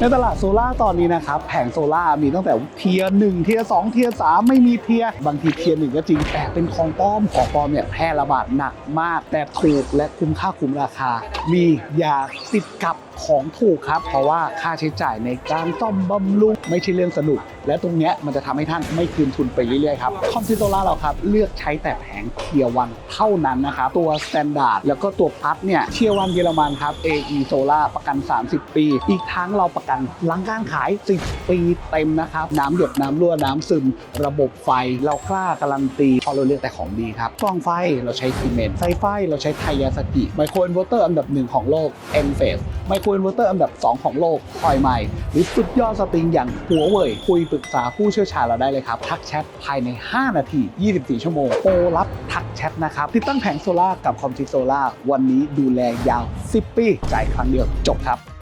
ในตลาดโซล่าตอนนี้นะครับแผงโซล่ามีตั้งแต่เทียร์หนึ่งเทียร์สองเทียร์สามไม่มีเทียร์บางทีเทียร์หนึ่งก็จริงแต่เป็นของปลอมของปลอมเนี่ยแพร่ระบาดหนักมาก แต่ถูกและคุ้มค่าคุ้มราคา มียาติดกับของถูกครับ เพราะว่าค่าใช้จ่ายในการซ่อมบำรุงไม่ใช่เรื่องสนุก และตรงเนี้ยมันจะทำให้ท่านไม่คืนทุนไปเรื่อยๆครับคอมพิวโซล่าเราครับเลือกใช้แต่แผงเทียวันเท่านั้นนะครับตัวสแตนดาร์ดแล้วก็ตัวพัดเนี่ยเทียวันเยอรมันครับ AE Solar ประกัน 30 ปี อีกทั้งเราประกันหลังการขาย 10 ปีเต็มนะครับ น้ำหยดน้ำรั่วน้ำซึม ระบบไฟเรากล้าการันตีเพราะเราเลือกแต่ของดีครับกล้องไฟเราใช้ซีเมนต์ไฟไฟเราใช้ไทยาสกิไมโครอินเวอร์เตอร์อันดับหนึ่งของโลก e n p h a s e ไมโครอินเวอร์เตอร์อันดับ 2 ของโลกคอยใหม่ หรือสุดยอดสตริงอย่างหัวเว่ยคุยปรึกษาผู้เชี่ยวชาญเราได้เลยครับ ทักแชทภายใน 5 นาที 24 ชั่วโมงโปรรับทักแชทนะครับติดตั้งแผงโซล่ากับคอมจิโซล่าวันนี้ดูแลยาว 10 ปี จ่ายครั้งเดียวจบครับ